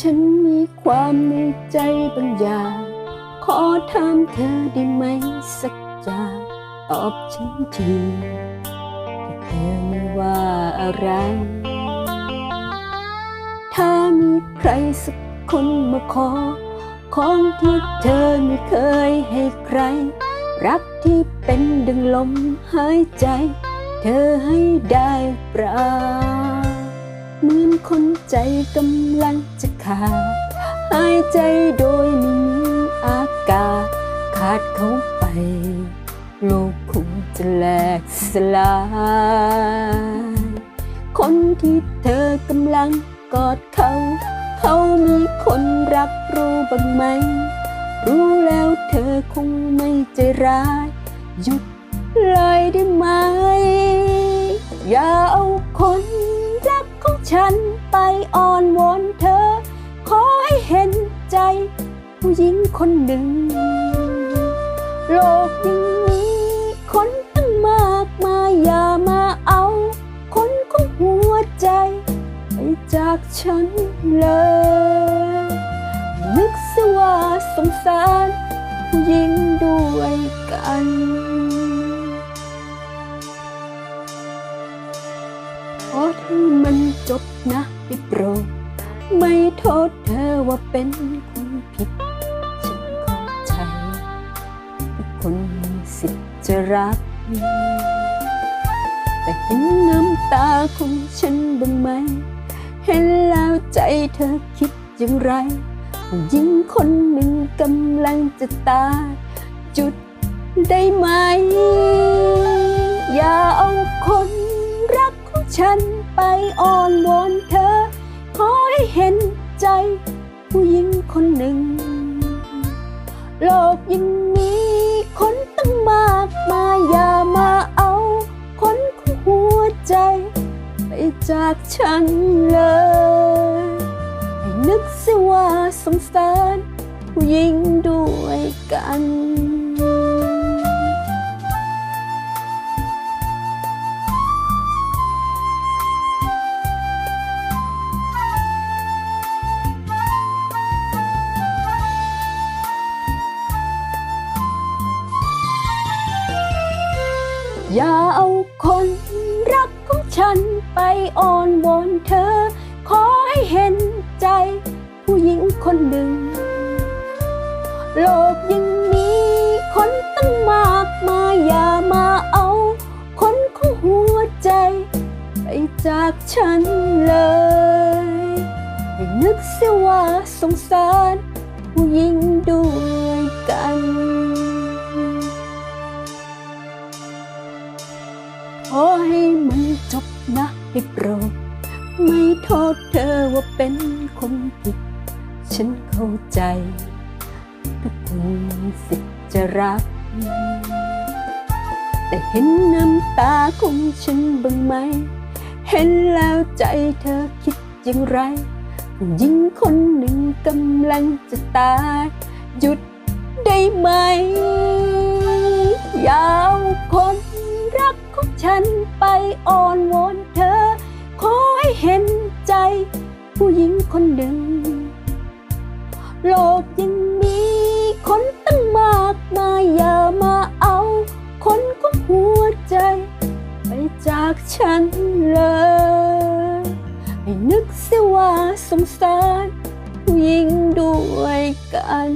ฉันมีความในใจบางอย่าง ขอถามเธอได้ไหมสักอย่างตอบฉันทีเธอไม่ว่าอะไร ถ้ามีใครสักคนมาขอ ของที่เธอไม่เคยให้ใคร รักที่เป็นดังลมหายใจ เธอให้ได้เปล่าเหมือนคนใจกำลังจะขาดหายใจโดยไม่มีอากาศ ขาดเขาไป โลกคงจะแหลกสลาย คนที่เธอกำลังกอดเขา เขามีคนรักรู้บ้างไหม รู้แล้วเธอคงไม่ใจร้าย หยุดเลยได้ไหม อย่าเอาคนรักของฉันไปอ้อนวอนเธอ ขอให้เห็นใจ ผู้หญิงคนหนึ่ง โลกยังมีคนตั้งมากมายอย่ามาเอา คนของหัวใจ ไปจากฉัน เลยนึกซะว่าสงสารผู้หญิงด้วยกันขอให้มันจบนะได้โปรดไม่โทษเธอว่าเป็นคนผิด ฉันเข้าใจคนมีสิทธิ์จะรัก แต่เห็นน้ำตาของฉันบ้างไหม เห็นล ใจเธอคิดอย่างไร ผู้หญิงคนหนึ่งกำลังจะตายจุดได้ไหม อย่าเอาคนรักของฉันไปอ้อนวอนเธอ ขอให้เห็นใจ ผู้หญิงคนหนึ่ง โลกยังมีคนตั้งมากมายอย่ามาเอาคนของหัวใจ ไปจากฉันเลย นึกเสิว่าสงสารผู้หญิงด้วยกันอย่าเอาคนรักของฉันไปอ้อนวอนเธอ คนหนึ่ง โลกยังมีคนตั้งมากมายอย่ามาเอา คนของหัวใจ ไปจากฉันเลยให้นึกเสียว่าสงสาร ผู้หญิงด้วยกันขอให้มันจบนะได้โปรดไม่โทษเธอว่าเป็นคนผิด ฉันเข้าใจ ทุกคนมีสิทธิ์จะรัก แต่เห็นน้ำตาของฉันบ้างไหม เห็นแล้วใจเธอคิดอย่างไรผู้หญิงคนหนึ่งกำลังจะตาย หยุดได้ไหม ยาเอาคนรักของฉันไปอ้อนวอนเธอ ขอให้เห็นใจ ผู้หญิงคนหนึ่ง โลกยังมีคนตั้งมากมายอย่ามาเอา คนของหัวใจ ไปจากฉันเลยให้นึกเสียว่าสงสารผู้หญิงด้วยกัน